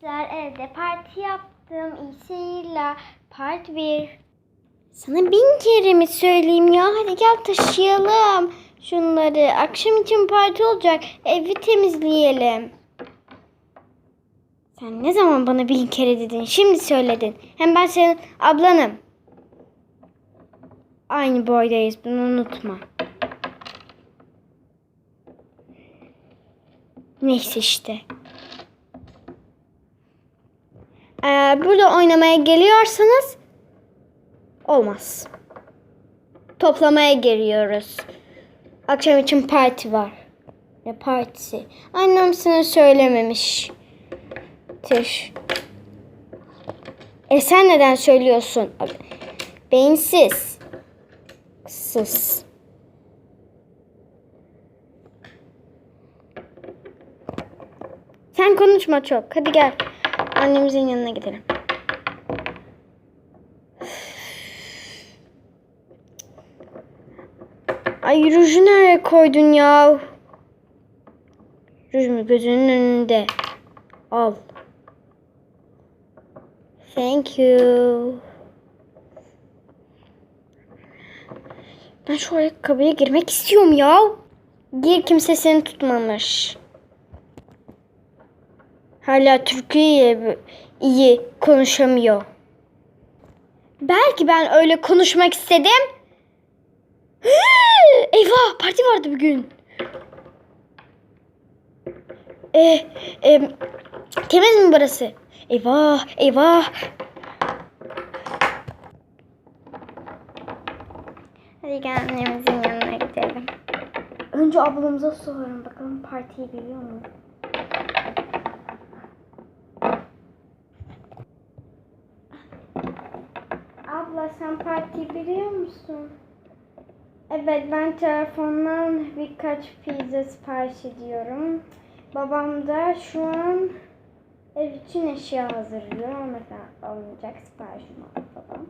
Sizler evde parti yaptım. İyi seyirler. Part 1. Sana bin kere mi söyleyeyim ya? Hadi gel taşıyalım şunları. Akşam için parti olacak. Evi temizleyelim. Sen ne zaman bana bin kere dedin? Şimdi söyledin. Hem ben senin ablanım. Aynı boydayız. Bunu unutma. Neyse işte. Eğer burada oynamaya geliyorsanız olmaz. Toplamaya geliyoruz. Akşam için parti var. Ne partisi? Annem sana söylememiş. Tüh. E sen neden söylüyorsun? Beyinsiz. Sus. Sen konuşma çok. Hadi gel. Annemizin yanına gidelim. Ay ruju nereye koydun ya? Rujumu gözünün önünde. Al. Thank you. Ben şu ayakkabıya girmek istiyorum ya. Gir kimse seni tutmamış. Hala Türkiye iyi konuşamıyor. Belki ben öyle konuşmak istedim. Eyvah parti vardı bugün. E, e, temiz mi burası? Eyvah eyvah. Hadi gel annemizin yanına gidelim. Önce ablamıza soralım bakalım partiyi biliyor mu? Abla sen partiyi biliyor musun? Evet ben telefondan birkaç pizza sipariş ediyorum. Babam da şu an ev için eşya hazırlıyor. Mesela alınacak siparişim var falan.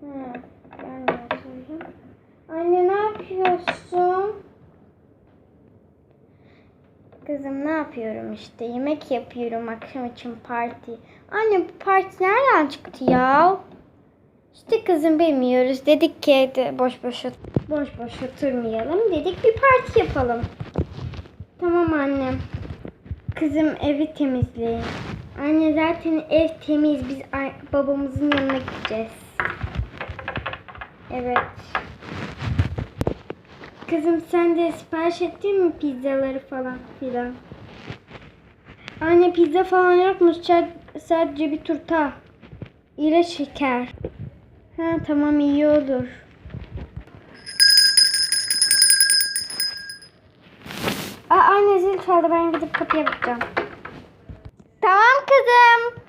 Hı, ben. Anne ne yapıyorsun? Kızım ne yapıyorum işte yemek yapıyorum akşam için parti. Anne bu parti nereden çıktı ya? İşte kızım bilmiyoruz. Dedik ki evde boş boş boş boş oturmayalım. Dedik bir parti yapalım. Tamam annem. Kızım evi temizleyin. Anne zaten ev temiz. Biz babamızın yanına gideceğiz. Evet. Kızım sen de sipariş ettin mi pizzaları falan filan? Anne pizza falan yokmuş. Sa- Sadece bir turta. ile şeker. Ha tamam iyi olur. Aa anne zil çaldı ben gidip kapıya bakacağım. Tamam kızım.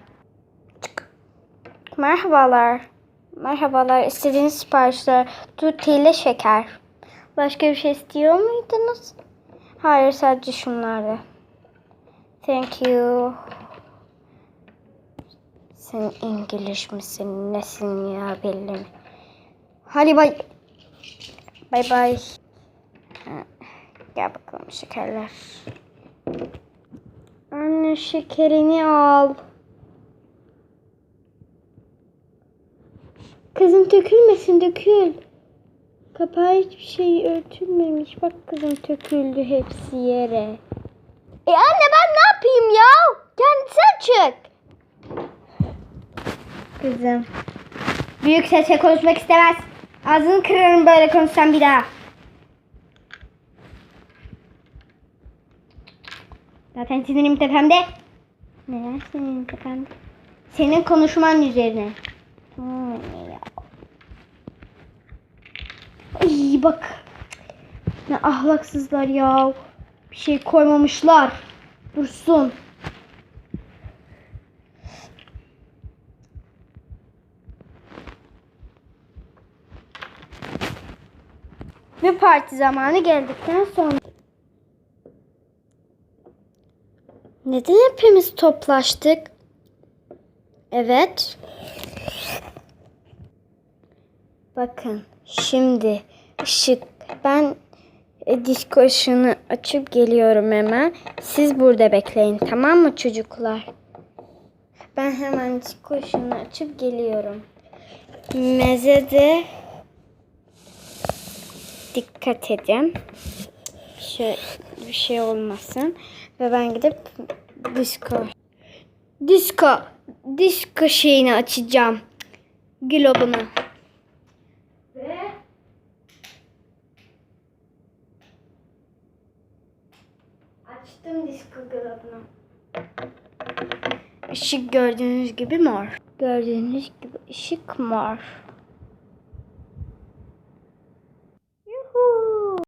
Çık. Merhabalar. Merhabalar. İstediğiniz siparişler tut ile şeker. Başka bir şey istiyor muydunuz? Hayır sadece şunlardı. Thank you. Sen İngiliz misin? Nesin ya belli mi? Hadi bay. Bay bay. Gel bakalım şekerler. Anne şekerini al. Kızım dökülmesin dökül. Kapağı hiçbir şey örtülmemiş. Bak kızım döküldü hepsi yere. E anne ben ne yapayım ya? Kendisi açık. Kızım. Büyük sesle konuşmak istemez. Ağzını kırarım böyle konuşsam bir daha. Zaten sinirim tepemde. Neden sinirim tepemde? Senin konuşman üzerine. Hmm, ya. Ay bak. Ne ahlaksızlar ya. Bir şey koymamışlar. Dursun. Ve parti zamanı geldikten sonra. Neden hepimiz toplaştık? Evet. Bakın şimdi ışık ben e, disko ışığını açıp geliyorum hemen. Siz burada bekleyin tamam mı çocuklar? Ben hemen disco ışığını açıp geliyorum. Mezede dikkat edin. Bir şey, bir şey olmasın. Ve ben gidip disco disco disco şeyini açacağım. Globunu. Açtım disco globunu. Işık gördüğünüz gibi mor. Gördüğünüz gibi ışık mor.